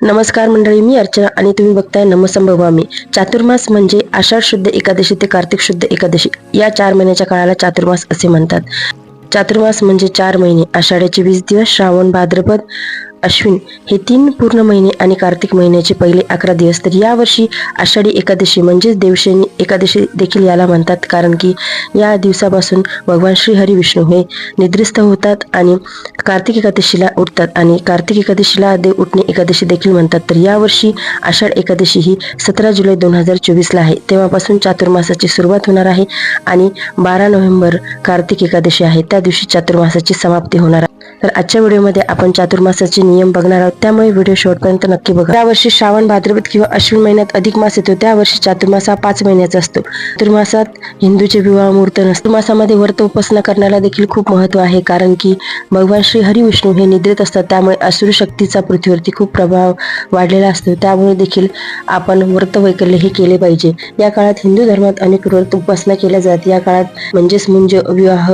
नमस्कार मंडळी मी अर्चना आणि तुम्ही बघताय नमसंभवामी. चातुर्मास म्हणजे आषाढ शुद्ध एकादशी ते कार्तिक शुद्ध एकादशी. या चार महिन्याच्या काळाला चातुर्मास असे म्हणतात. चातुर्मास म्हणजे चार महिने आषाढ्याचे वीस दिवस श्रावण भाद्रपद अश्विन हे तीन पूर्ण महिने आणि कार्तिक महिन्याचे पहिले अकरा दिवस. तर यावर्षी आषाढी एकादशी म्हणजेच देवशनी एकादशी देखील याला म्हणतात. कारण की या दिवसापासून भगवान श्रीहरी विष्णू हे निद्रिस्त होतात आणि कार्तिक एकादशीला उठतात आणि कार्तिक एकादशीला देव उठणे एकादशी देखील म्हणतात. तर यावर्षी आषाढ एकादशी ही सतरा जुलै दोन हजार चोवीसला आहे. तेव्हापासून चातुर्मासाची सुरुवात होणार आहे आणि बारा नोव्हेंबर कार्तिक एकादशी आहे. त्या दिवशी चातुर्मासाची समाप्ती होणार आहे. तर आजच्या व्हिडिओमध्ये आपण चातुर्मासाचे नियम बघणार आहोत. त्यामुळे व्हिडिओ शेवटपर्यंत नक्की बघा. यावर्षी श्रावण भाद्रपद किंवा अश्विन महिन्यात अधिक मास येतो त्या वर्षी चातुर्मास हा पाच महिन्याचा असतो. चातुर्मासात हिंदूचे विवाह मुहूर्त नसतो. मासामध्ये व्रत उपासना करण्याला देखील खूप महत्त्व आहे कारण की भगवान श्री हरिविष्णू हे निद्रित असतात. त्यामुळे असुर शक्तीचा पृथ्वीवरती खूप प्रभाव वाढलेला असतो. त्यामुळे देखील आपण व्रत वैकल्य हे केले पाहिजे. या काळात हिंदू धर्मात अनेक व्रत उपासना केल्या जात. या काळात म्हणजेच मुंज विवाह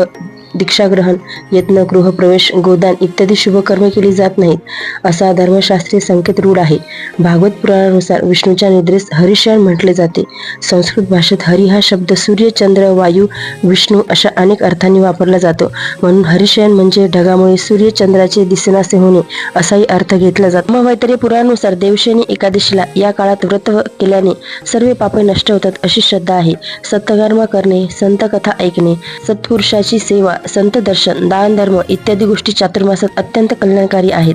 दीक्षाग्रहण यत्न गृहप्रवेश गोदान इत्यादी शुभकर्मे केली जात नाहीत असा धर्मशास्त्रीय संकेत रूढ आहे. भागवत पुराणानुसार विष्णूच्या निद्रेस हरिशयन म्हटले जाते. संस्कृत भाषेत हरी हा शब्द सूर्य चंद्र वायू विष्णू अशा अनेक अर्थांनी वापरला जातो. म्हणून हरिशयन म्हणजे ढगामुळे सूर्य चंद्राचे दिसेनासे होणे असाही अर्थ घेतला जातो. मग मैत्री पुराणानुसार देवशनी एकादशीला या काळात व्रत केल्याने सर्व पापे नष्ट होतात अशी श्रद्धा आहे. सत्कर्म करणे संत कथा ऐकणे सत्पुरुषाची सेवा संत दर्शन दान धर्म इत्यादी गोष्टी चातुर्मासात अत्यंत कल्याणकारी आहेत.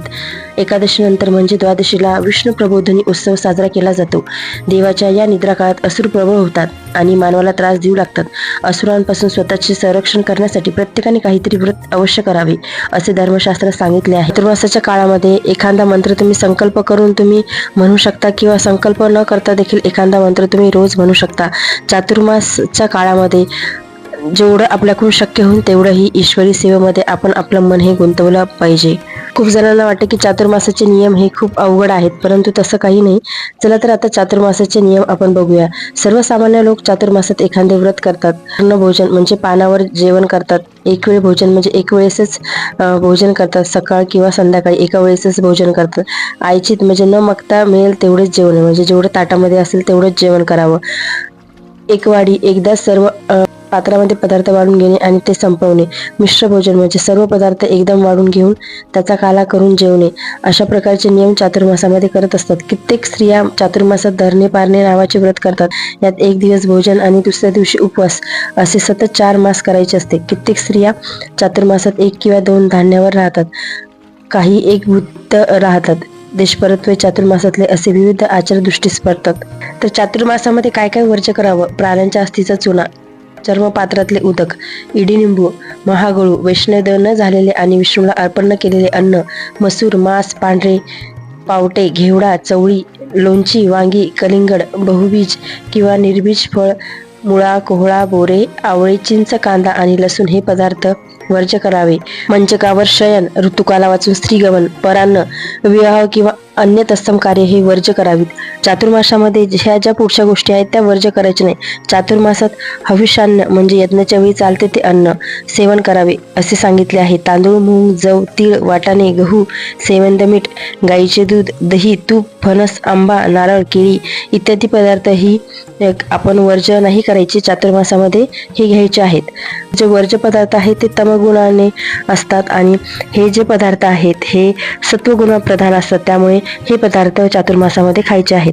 एकादशीनंतर म्हणजे द्वादशीला विष्णू प्रबोधनी उत्सव साजरा केला जातो. देवाच्या या निद्रा काळात असुर प्रबळ होतात आणि मानवाला त्रास देऊ लागतात. असुरांपासून स्वतःचे संरक्षण करण्यासाठी प्रत्येकाने काहीतरी व्रत अवश्य करावे असे धर्मशास्त्र सांगितले आहे. चातुर्मासाच्या काळामध्ये एखादा मंत्र तुम्ही संकल्प करून तुम्ही म्हणू शकता किंवा संकल्प न करता देखील एखादा मंत्र तुम्ही रोज म्हणू शकता. चातुर्मासच्या काळामध्ये जेवढं आपल्याकडून शक्य होईल तेवढं ही ईश्वरी सेवेमध्ये आपण आपलं मन हे गुंतवलं पाहिजे. खूप जणांना वाटतं की चातुर्मासाचे नियम हे खूप अवघड आहेत परंतु तसं काही नाही. चला तर आता चातुर्मासाचे नियम आपण बघूया. सर्वसामान्य लोक चातुर्मासात एखादे व्रत करतात. अन्न भोजन म्हणजे पानावर जेवण करतात. एक वेळ भोजन म्हणजे एक वेळेसच भोजन करतात. सकाळ किंवा संध्याकाळी एका वेळेसच भोजन करतात. आयचित म्हणजे न मगता मिळेल तेवढेच जेवण. म्हणजे जेवढं ताटामध्ये असेल तेवढंच जेवण करावं. एक वाडी एकदा सर्व पात्रामध्ये पदार्थ वाढून घेणे आणि ते संपवणे. मिश्र भोजन म्हणजे सर्व पदार्थ एकदम वाढून घेऊन त्याचा काला करून जेवणे. अशा प्रकारचे नियम चातुर्मासामध्ये करत असतात. कित्येक स्त्रिया चातुर्मासात धरणे पारणे नावाचे व्रत करतात. यात एक दिवस भोजन आणि दुसऱ्या दिवशी उपवास असे सतत चार मास करायचे असते. कित्येक स्त्रिया चातुर्मासात एक किंवा दोन धान्यावर राहतात. काही एक वृत्त राहतात. देशपरत्वे चातुर्मासातले असे विविध आचार दृष्टीस पडतात तर चातुर्मासामध्ये काय काय वर्ज करावं? प्राण्यांच्या अस्थीचा चुना. चर्मपात्रातले उदक इडिनिंबू महागळू वैष्णव न झालेले आणि विष्णूला अर्पण केलेले अन्न मसूर मांस पांढरे पावटे घेवडा चवळी लोणची वांगी कलिंगड बहुबीज किंवा निर्बीज फळ मुळा कोहळा बोरे आवळे चिंच कांदा आणि लसूण हे पदार्थ वर्ज करावे. मंचकावर शयन ऋतुकाला वाचून स्त्रीगमन परान्न विवाह किंवा अन्य तत्सम कार्य हे वर्ज करावीत. चातुर्मासामध्ये ह्या ज्या पुढच्या गोष्टी आहेत त्या वर्ज करायच्या नाही. चातुर्मासात हविषान्न म्हणजे यज्ञाच्या वेळी चालते ते अन्न सेवन करावे असे सांगितले आहे. तांदूळ मूग जव तीळ वाटाणे गहू सेवंद मीठ गाईचे दूध दही तूप फणस आंबा नारळ केळी इत्यादी पदार्थ ही एक आपण वर्ज नाही करायचे चातुर्मासामध्ये हे घ्यायचे आहेत. जे वर्ज पदार्थ आहेत ते तमगुणाने असतात आणि हे जे पदार्थ आहेत हे सत्वगुण प्रधान असतात. त्यामुळे हे पदार्थ चातुर्मासामध्ये खायचे आहेत.